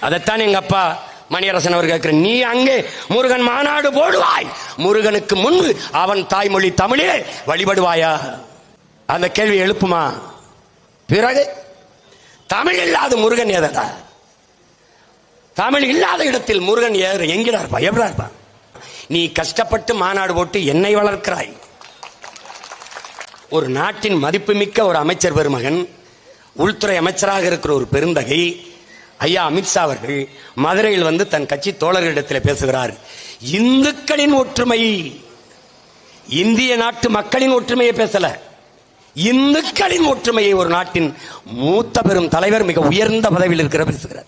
அதைத்தான் எங்க அப்பா மணியரசன் அவர் கேட்கிற நீ அங்கே முருகன் மாநாடு போடுவாய். முருகனுக்கு முன்பு அவன் தாய்மொழி தமிழே வழிபடுவாயா? அந்த கேள்வி எழுப்புமா? பிறகு தமிழ் இல்லாத முருகன் ஏதடா தமிழ் இல்லாத இடத்தில் முருகன் ஏற எங்கடா இருப்பா? எப்படா இருப்பா? நீ கஷ்டப்பட்டு மாநாடு போட்டு என்னை வளர்க்கிறாய். ஒரு நாட்டின் மதிப்புமிக்க ஒரு அமைச்சர் பெருமகன் உள்துறை அமைச்சராக இருக்கிற ஒரு பெருந்தகை ஐயா அமித்ஷா அவர்கள் மதுரையில் வந்து தன் கட்சி தோழர்களிடத்தில் பேசுகிறார். இந்துக்களின் ஒற்றுமை. இந்திய நாட்டு மக்களின் ஒற்றுமையை பேசல. இந்துக்களின் ஒற்றுமையை ஒரு நாட்டின் மூத்த பெரும் தலைவர் மிக உயர்ந்த பதவியில் இருக்கிற பேசுகிறார்.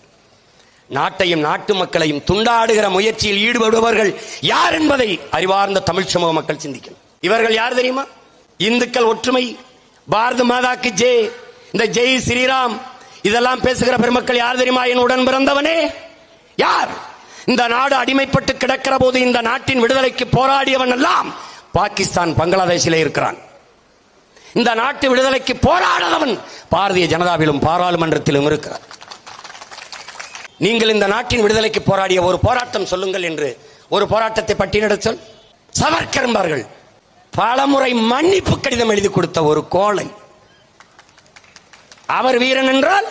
நாட்டையும் நாட்டு மக்களையும் துண்டாடுகிற முயற்சியில் ஈடுபடுபவர்கள் யார் என்பதை அறிவார்ந்த தமிழ் சமூக மக்கள் சிந்திக்கணும். இவர்கள் யார் தெரியுமா? இந்துக்கள் ஒற்றுமை. பாரத மாதாக்கு ஜெய். இந்த ஜெய் ஸ்ரீராம். இதெல்லாம் பேசுகிற பெருமக்கள் யார் தெரியுமா? என் உடன் பிறந்தவனே. யார்? இந்த நாடு அடிமைப்பட்டு கிடக்கிற போது இந்த நாட்டின் விடுதலைக்கு போராடியவன் எல்லாம் பாகிஸ்தான் பங்களாதேஷிலே இருக்கிறான். இந்த நாட்டு விடுதலைக்கு போராடாதவன் பாரதிய ஜனதாவிலும் பாராளுமன்றத்திலும் இருக்கிறார் நீங்கள் இந்த நாட்டின் விடுதலைக்கு போராடிய ஒரு போராட்டம் சொல்லுங்கள் என்று ஒரு போராட்டத்தை பட்டியலிட சொல். சவர்கரும்பார்கள் பலமுறை மன்னிப்பு கடிதம் எழுதி கொடுத்த ஒரு கோளை அவர் வீரன் என்றால்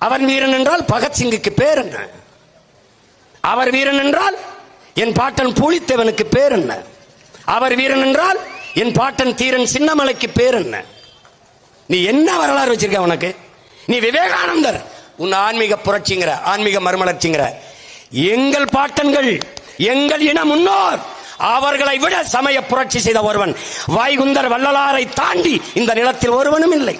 அவன் வீரன் என்றால் பகத்சிங்குக்கு பேர் என்ன? அவர் வீரன் என்றால் என் பாட்டன் பூலித்தேவனுக்கு பேர் என்ன? அவர் வீரன் என்றால் என் பாட்டன் தீரன் சின்னமலைக்கு பேர் என்ன? நீ என்ன வரலாறு வச்சிருக்க உனக்கு? நீ விவேகானந்தர் உன் ஆன்மீக புரட்சிங்கிற ஆன்மீக மறுமலர்ச்சிங்கிற. எங்கள் பாட்டன்கள் எங்கள் இன முன்னோர் அவர்களை விட சமய புரட்சி செய்த ஒருவன். வைகுந்தர் வள்ளலாரை தாண்டி இந்த நிலத்தில் ஒருவனும் இல்லை.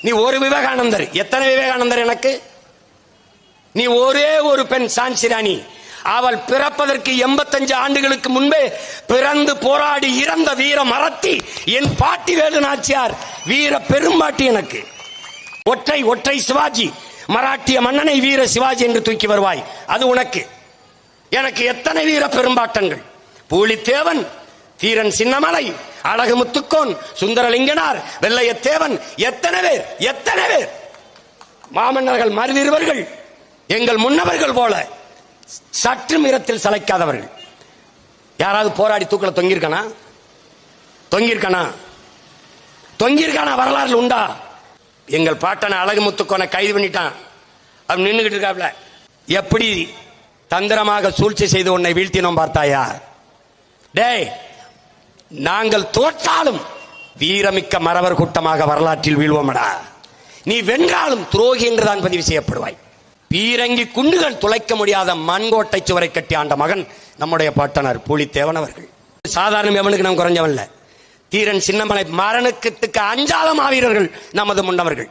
நீ ஒரு விவேகானந்தர். எத்தனை விவேகானந்தர் எனக்கு? நீ ஒரே ஒரு பெண் சாஞ்சிராணி அவள் பிறப்பதற்கு எண்பத்தஞ்சு ஆண்டுகளுக்கு முன்பே பிறந்து போராடி இறந்த வீர மரத்தி என் பாட்டி வேலு நாச்சியார் வீர பெரும்பாட்டி எனக்கு. ஒற்றை ஒற்றை சிவாஜி மராட்டிய மன்னனை வீர சிவாஜி என்று தூக்கி வருவாய். அது உனக்கு. எனக்கு எத்தனை வீர பெரும்பாட்டங்கள்? பூலித்தேவன் தீரன் சின்னமலை அழகு முத்துக்கோன் சுந்தரலிங்கனார் வெள்ளையத்தேவன் எத்தனை பேர் எத்தனை பேர்? மாமன்னர்கள் மருதிருவர்கள் எங்கள் முன்னவர்கள் போல சற்று மிரத்தில் சளைக்காதவர்கள். யாராவது போராடி தூக்கல தொங்கியிருக்கானா? தொங்கியிருக்கானா? தொங்கியிருக்கானா? வரலாறு உண்டா? எங்கள் பாட்டனை அழகு முத்துக்கோனை கைது பண்ணிட்டான். அவன் நின்றுகிட்டு இருக்காப்ல. எப்படி தந்திரமாக சூழ்ச்சி செய்து உன்னை வீழ்த்தினோம் பார்த்தாயா? டேய் நாங்கள் தோற்றாலும் வீரமிக்க மறவர் கூட்டமாக வரலாற்றில் வீழ்வோமடா. நீ வென்றாலும் துரோகி என்றுதான் பதிவு செய்யப்படுவாய். பீரங்கி குண்டுகள் துளைக்க முடியாத மண்கோட்டை சுவரை கட்டி ஆண்ட மகன் நம்முடைய பாட்டனர் புலித்தேவன் அவர்கள். சாதாரண எவனுக்கு நாம் குறைஞ்சவன்ல தீரன் சின்னமலை மரணத்துக்கு அஞ்சாத மாவீரர்கள் நமது முன்னவர்கள்.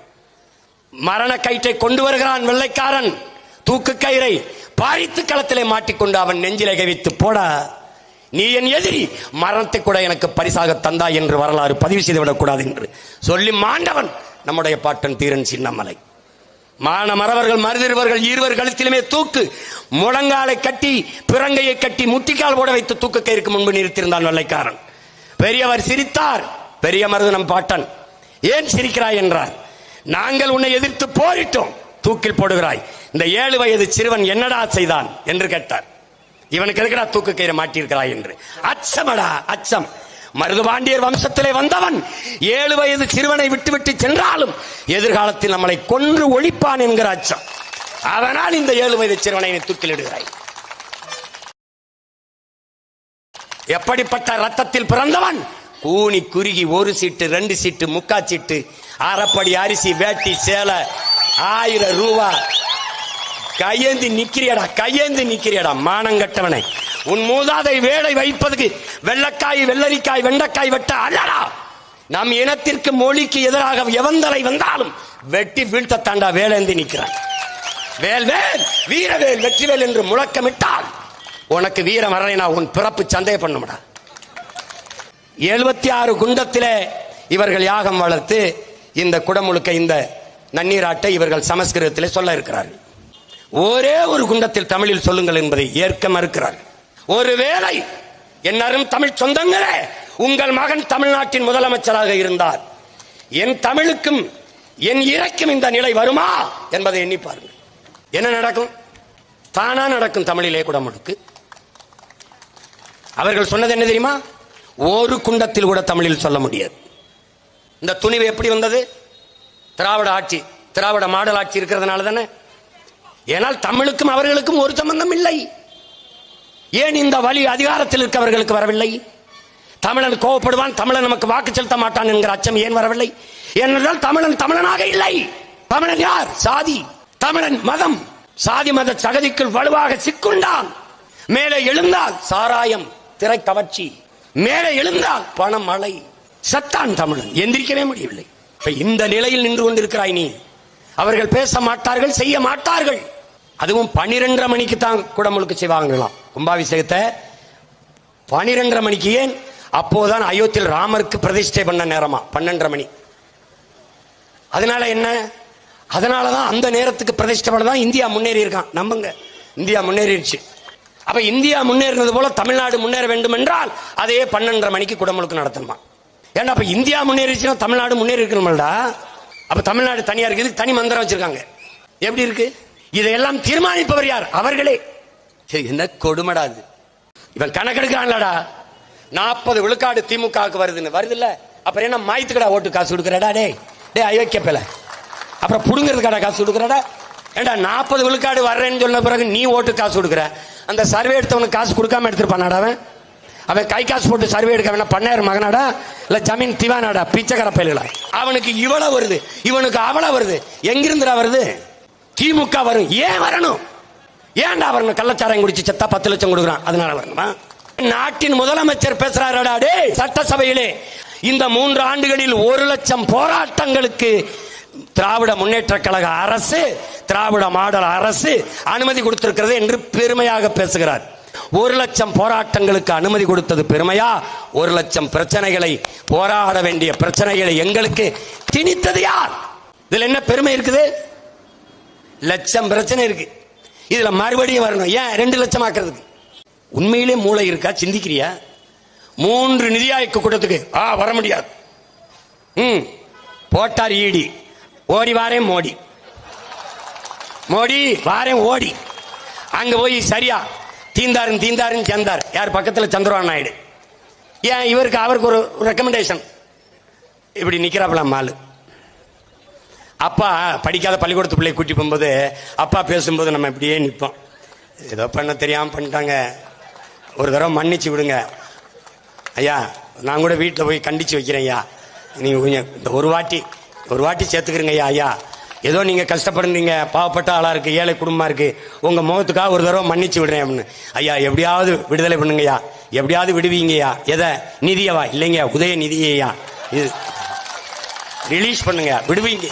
மரண கயிற்றை கொண்டு வருகிறான் வெள்ளைக்காரன். தூக்கு கயிறை பாரித்து களத்திலே மாட்டிக்கொண்டு அவன் நெஞ்சிலை கவித்து போட. நீ என் எதிரி. மரணத்தை கூட எனக்கு பரிசாக தந்தாய் என்று வரலாறு பதிவு செய்துவிடக் கூடாது என்று சொல்லி மாண்டவன் நம்முடைய பாட்டன் தீரன் சின்னமலை. மான மறவர்கள் மருதிருவர்கள் இருவர் கழுத்திலுமே தூக்கு. முழங்காலை கட்டி பிறங்கையை கட்டி முட்டிக்கால் போட வைத்து தூக்க கயிறுக்கு முன்பு நிறுத்தியிருந்தான் வெள்ளைக்காரன் பெரியவர் சிரித்தார். பெரிய மருதனம் பாட்டன். ஏன் சிரிக்கிறாய்? என்றார். நாங்கள் உன்னை எதிர்த்து போரிட்டோம். தூக்கில் போடுகிறாய். இந்த ஏழு வயது சிறுவன் என்னடா செய்தான்? என்று கேட்டார். இவனுக்கு எதுக்கடா தூக்கு கயிறு மாட்டியிருக்கிறாய் என்று? அச்சமடா அச்சம். மருதுபாண்டியர் வம்சத்திலே வந்தவன் ஏழு வயது சிறுவனை விட்டுவிட்டு சென்றாலும் எதிர்காலத்தில் நம்மளை கொன்று ஒழிப்பான் என்கிற அச்சம். அதனால் இந்த ஏழு வயது சிறுவனை தூக்கிலிடுகிறாய் எப்படிப்பட்ட ரத்தத்தில் பிறந்தவன்? கூனி குறுகி ஒரு சீட்டு ரெண்டு சீட்டு முக்கா சீட்டு அரைப்படி அரிசி வேட்டி சேலை ஆயிரம் ரூபாய் கையேந்தி நிக்கிறியடா கையேந்தி நிக்கிறியடா மானங்கட்டவனை உன் மூதாதை வேலை வைப்பதுக்கு வெள்ளக்காய் வெள்ளரிக்காய் வெண்டைக்காய் வெட்ட அல்லடா. நம் இனத்திற்கு மொழிக்கு எதிராக எவந்தலை வந்தாலும் வெட்டி வீழ்த்த தாண்டா வேலேந்தி நிற்கிறான் வேல் வேல் வீரவேல் வெற்றிவேல் என்று முழக்கமிட்டால் உனக்கு வீரம் வரலைனா உன் பிறப்பு சந்தேக பண்ணும்டா. எழுபத்தி ஆறு குண்டத்திலே இவர்கள் யாகம் வளர்த்து இந்த குடமுழுக்க இந்த நன்னீராட்டை இவர்கள் சமஸ்கிருதத்திலே சொல்ல இருக்கிறார்கள். ஒரே ஒரு குண்டத்தில் தமிழில் சொல்லுங்கள் என்பதை ஏற்க மறுக்கிறார்கள் ஒருவேளை என்னரும் தமிழ் சொந்தங்களே உங்கள் மகன் தமிழ்நாட்டின் முதலமைச்சராக இருந்தார். என் தமிழுக்கும் என் இறைக்கும் இந்த நிலை வருமா என்பதை எண்ணி பாருங்கள். என்ன நடக்கும்? தானா நடக்கும் தமிழிலே கூட முழுக்கு. அவர்கள் சொன்னது என்ன தெரியுமா? ஒரு குண்டத்தில் கூட தமிழில் சொல்ல முடியாது. இந்த துணிவு எப்படி வந்தது? திராவிட ஆட்சி திராவிட மாடல் ஆட்சி இருக்கிறதுனால தானே? ஏனால் தமிழுக்கும் அவர்களுக்கும் ஒரு சம்பந்தம் இல்லை. ஏன் இந்த வழி அதிகாரத்தில் இருக்கவர்களுக்கு வரவில்லை? தமிழன் கோவப்படுவான் தமிழன் நமக்கு வாக்கு செலுத்த மாட்டான் என்கிற அச்சம் ஏன் வரவில்லை? ஏனென்றால் தமிழன் தமிழனாக இல்லை. தமிழன் யார்? சாதி. தமிழன் மதம். சாதி மத சகதிக்குள் வலுவாக சிக்குண்டான். மேலே எழுந்தால் சாராயம் திரை கவர்ச்சி. மேலே எழுந்தால் பணம் மழை. சத்தான் தமிழன். எந்திரிக்கவே முடியவில்லை. இப்ப இந்த நிலையில் நின்று கொண்டிருக்கிறாய் நீ. அவர்கள் பேச மாட்டார்கள் செய்ய மாட்டார்கள். அதுவும் பனிரெண்டரை மணிக்கு தான் குடமுழுக்கு செய்வாங்களாம். கும்பாபிஷேகத்தை பனிரெண்டரை மணிக்கு ஏன்? அப்போதான் அயோத்தியில் ராமருக்கு பிரதிஷ்டை பண்ண நேரமா? பன்னெண்டரை மணி. அதனால என்ன? அதனால தான் அந்த நேரத்துக்கு பிரதிஷ்டை பண்ண தான் இந்தியா முன்னேறி இருக்கான் நம்புங்க. இந்தியா முன்னேறிடுச்சு. அப்ப இந்தியா முன்னேறினது போல தமிழ்நாடு முன்னேற வேண்டும் என்றால் அதையே பன்னெண்டரை மணிக்கு குடமுழுக்கு நடத்தணுமா? ஏன்னா அப்ப இந்தியா முன்னேறிச்சுன்னா தமிழ்நாடு முன்னேறி இருக்கணும்டா அப்ப தமிழ்நாடு தனியா இருக்குது தனி மந்திரம் வச்சிருக்காங்க. எப்படி இருக்கு? இதையெல்லாம் தீர்மானிப்பவர் யார்? அவர்களே. சரி, என்ன கொடுமடாது இவன் கணக்கெடுக்கிறான்லடா. நாற்பது விழுக்காடு திமுகவுக்கு வருதுன்னு. வருது இல்ல அப்புறம் என்ன மாய்த்துக்கடா ஓட்டு காசு கொடுக்குறடா டே டே அயோக்கிய அப்புறம் புடுங்கிறதுக்கடா காசு கொடுக்குறடா? ஏண்டா நாற்பது விழுக்காடு வர்றேன்னு சொன்ன பிறகு நீ ஓட்டு காசு கொடுக்குற? அந்த சர்வே எடுத்தவனுக்கு காசு கொடுக்காம எடுத்துருப்பானாடா அவன்? அவன் கை காசு போட்டு சர்வே எடுக்க வேணா பண்ணையார் மகனாடா? இல்ல ஜமீன் திவானாடா? பிச்சைக்கார பயலுகளா? அவனுக்கு இவ்வளவு வருது. இவனுக்கு அவ்வளோ வருது. எங்கிருந்துடா வருது? திமுக வரும். ஏன் வரணும்? ஏன்டா வரணும்? கள்ளச்சாரம் குடிச்சு செத்தா பத்து லட்சம் கொடுக்குறான். அதனால வரணுமா? நாட்டின் முதலமைச்சர் பேசுறாருடா சட்டசபையிலே. இந்த மூன்று ஆண்டுகளில் ஒரு லட்சம் போராட்டங்களுக்கு திராவிட முன்னேற்ற கழக அரசு திராவிட மாடல் அரசு அனுமதி கொடுத்திருக்கிறது என்று பெருமையாக பேசுகிறார். ஒரு லட்சம் போராட்டங்களுக்கு அனுமதி கொடுத்தது பெருமையா? ஒரு லட்சம் பிரச்சனைகளை போராட வேண்டிய பிரச்சனைகளை எங்களுக்கு திணித்தது யார்? இதுல என்ன பெருமை இருக்குது? லட்சம் பிரச்சனை இருக்கு. இதுல மறுபடியும் வரணும். ஏன்? ரெண்டு லட்சம் ஆக்குறதுக்கு உண்மையிலே மூளை இருக்கா? சிந்திக்கிறியா? மூன்று நிதி ஆய்வு கூட்டத்துக்கு ஆ வர முடியாது. ம். போட்டார் ஈடி ஓடி வாரேன் மோடி. மோடி வாரேன் ஓடி. அங்க போய் சரியா? தீந்தாரும் தீந்தாரும் சேர்ந்தார் யார் பக்கத்தில்? சந்திரபாபு நாயுடு. ஏன்? இவருக்கு அவருக்கு ஒரு ரெக்கமெண்டேஷன் இப்படி நிக்கிறாப்புல மாலு அப்பா படிக்காத பள்ளிக்கூடத்து பிள்ளையை கூட்டி போகும்போது அப்பா பேசும்போது நம்ம இப்படியே நிற்போம். ஏதோ பண்ண தெரியாமல் பண்ணிட்டாங்க. ஒரு தடவை மன்னிச்சு விடுங்க. ஐயா நான் கூட வீட்டில் போய் கண்டிச்சு வைக்கிறேன் ஐயா. நீங்கள் கொஞ்சம் இந்த ஒரு வாட்டி ஒரு வாட்டி சேர்த்துக்கிறீங்க ஐயா ஐயா. ஏதோ நீங்கள் கஷ்டப்படுறீங்க பாவப்பட்ட ஆளாக இருக்குது ஏழை குடும்பமாக இருக்குது உங்கள் முகத்துக்காக ஒரு தடவை மன்னிச்சு விடுறேன் அப்படின்னு. ஐயா எப்படியாவது விடுதலை பண்ணுங்கய்யா எப்படியாவது விடுவீங்கய்யா எதை? நிதியவா? இல்லைங்க உதய நிதியையா இது ரிலீஸ் பண்ணுங்க விடுவீங்க